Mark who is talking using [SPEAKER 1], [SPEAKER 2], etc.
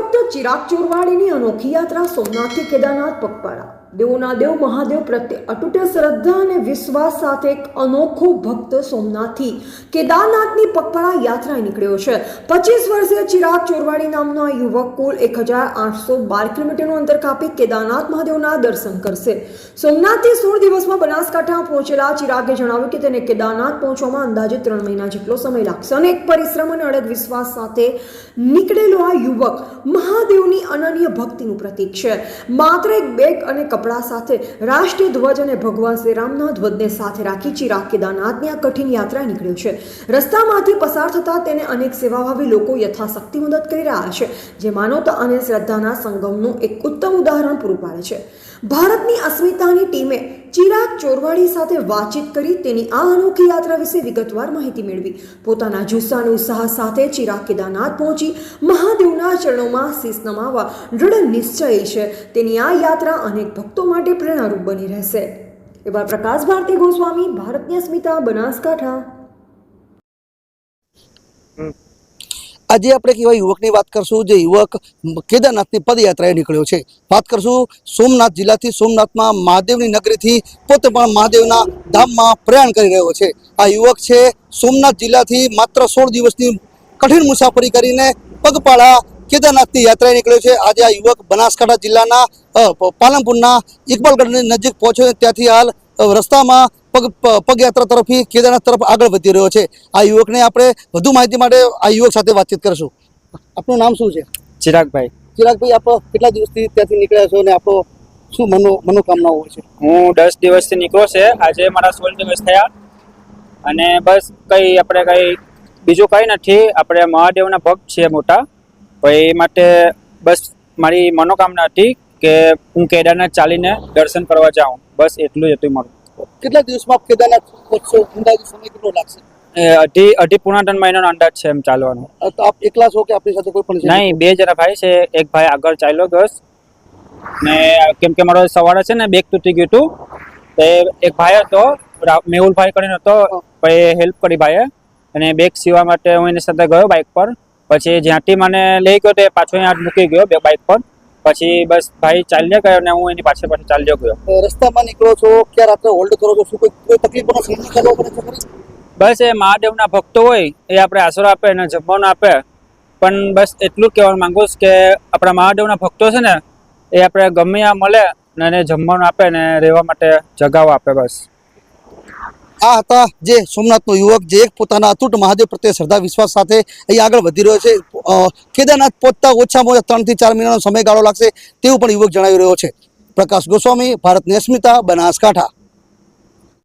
[SPEAKER 1] ભક્ત ચિરાગ ચોરવાડીની અનોખી યાત્રા સોમનાથથી કેદારનાથ પગપાળા. દેવોના દેવ મહાદેવ પ્રત્યે અતૂટ શ્રદ્ધા અને વિશ્વાસ સાથે એક અનોખો ભક્ત સોમનાથથી કેદારનાથની પગપાળા યાત્રાએ નીકળ્યો છે. પચીસ વર્ષીય ચિરાગ ચોરવાડી નામનો આ યુવક કુલ એક હજાર આઠસો બાર કિલોમીટરનું અંતર કાપી કેદારનાથ મહાદેવના દર્શન કરશે. સોમનાથથી સોળ દિવસમાં બનાસકાંઠા પહોંચેલા ચિરાગે જણાવ્યું કે તેને કેદારનાથ પહોંચવામાં અંદાજે ત્રણ મહિના જેટલો સમય લાગશે અને એક પરિશ્રમ અને અડગ વિશ્વાસ સાથે નીકળેલો આ યુવક મહાદેવની અનન્ય ભક્તિનું પ્રતીક છે. માત્ર એક બેગ અને કપડાં સાથે રાષ્ટ્રીય ધ્વજ અને ભગવાન શ્રીરામના ધ્વજને સાથે રાખી ચિરાગ કેદારનાથની આ કઠિન યાત્રા નીકળ્યો છે. રસ્તામાંથી પસાર થતા તેને અનેક સેવાભાવી લોકો યથાશક્તિ મદદ કરી રહ્યા છે, જે માનવતા અને શ્રદ્ધાના સંગમનું એક ઉત્તમ ઉદાહરણ પૂરું પાડે છે. ભારતની અસ્મિતાની ટીમે ચિરાગ ચોરવાડી સાથે વાતચીત કરી તેની આ અનોખી યાત્રા વિશે વિગતવાર માહિતી મેળવી. પોતાના જુસ્સા અને ઉત્સાહ સાથે ચિરાગ કેદારનાથ પહોંચી મહાદેવના ચરણોમાં શીશ નમાવા દૃઢ નિશ્ચય છે. તેની આ યાત્રા અનેક ભક્તો માટે પ્રેરણારૂપ બની રહેશે. એવા પ્રકાશ ભારતી ગોસ્વામી, ભારતની અસ્મિતા, બનાસકાંઠા.
[SPEAKER 2] આજે આપણે એક યુવકની વાત કરશું, જે યુવક કેદારનાથની પદયાત્રાએ નીકળ્યો છે. વાત કરશું સોમનાથ જિલ્લાથી. સોમનાથમાં મહાદેવની નગરીથી પોતે પણ મહાદેવના ધામમાં પ્રયાણ કરી રહ્યો છે. આ યુવક છે સોમનાથ જિલ્લાથી માત્ર સોળ દિવસની કઠિન મુસાફરી કરીને પગપાળા કેદારનાથની યાત્રાએ નીકળ્યો છે. આજે આ યુવક બનાસકાંઠા જિલ્લાના પાલનપુરના ઇકબાલગઢની નજીક પહોંચ્યો છે. ત્યાંથી હાલ રસ્તામાં પગ પગયાત્રા તરફથી કેદારનાથ તરફ આગળ વધી રહ્યો છે. આ યુવકને આપણે વધુ માહિતી માટે આ યુવક સાથે વાતચીત કરશું. આપનું નામ શું છે?
[SPEAKER 3] ચિરાગભાઈ.
[SPEAKER 2] ચિરાગભાઈ આપ કેટલા દિવસથી ત્યાંથી નીકળ્યા છો અને આપણો શું મનો મનોકામના હોય છે?
[SPEAKER 3] હું દસ દિવસથી નીકળ્યો છે. આજે મારા સોળ દિવસ થયા. અને બસ કઈ આપણે કઈ બીજું કઈ નથી. આપણે મહાદેવના ભક્ત છીએ મોટા. તો એ માટે બસ મારી મનોકામના હતી કે હું કેદારનાથ ચાલીને દર્શન કરવા જાઉં. બસ એટલું જ હતું મારું.
[SPEAKER 2] કેટલા દિવસમાં કેદારનાથ પહોંચશો અંદાજે સમય કેટલો લાગશે?
[SPEAKER 3] અઢી અઢી પૂણા ત્રણ મહિનાનો અંદાજ છે એમ ચાલવાનો.
[SPEAKER 2] તો આપ એકલા છો કે આપણી સાથે કોઈ પણ
[SPEAKER 3] નહીં બે જરા ભાઈ છે. એક ભાઈ આગળ ચાલ્યો બસ. ને કેમ કે મારો સવારે છે ને બેગ તૂટી ગયું હતું. તો એ એક ભાઈ હતો રા- મેહુલભાઈ કરીને હતો. પછી હેલ્પ કરી ભાઈએ. અને બેગ સીવા માટે હું એની સાથે ગયો બાઇક પર. પછી જ્યાંથી મને લઈ ગયો તે પાછો અહીંયા મૂકી ગયો બે બાઇક પર. પછી બસ ભાઈ ચાલ્યા ગયો અને હું એની પાછળ પાછળ ચાલ્યો ગયો.
[SPEAKER 2] રસ્તામાં નીકળો છો ક્યાં રાત્રે હોલ્ડ કરો છો શું કોઈ તકલીફ તકલીફોનો સામનો કરવો પડે છે
[SPEAKER 3] બસ એ મહાદેવના ભક્તો હોય એ આપણે આશરો આપે અને જમવાનું આપે. પણ બસ એટલું જ કહેવા માંગુ છું કે આપણા મહાદેવના ભક્તો છે ને એ આપણે ગમે ત્યાં મળે ને એને જમવાનું આપે ને રહેવા માટે જગાવો આપે બસ.
[SPEAKER 2] આ હતા જે સોમનાથનો યુવક, જે એક પોતાના અતૂટ મહાદેવ પ્રત્યે શ્રદ્ધા, વિશ્વાસ સાથે અહીં આગળ વધી રહ્યો છે. કેદારનાથ પહોંચતા ઓછામાં ઓછા ત્રણથી ચાર મહિનાનો સમયગાળો લાગશે તેવું પણ યુવક જણાવી રહ્યો છે. પ્રકાશ ગોસ્વામી ભારતની અસ્મિતા બનાસકાંઠા.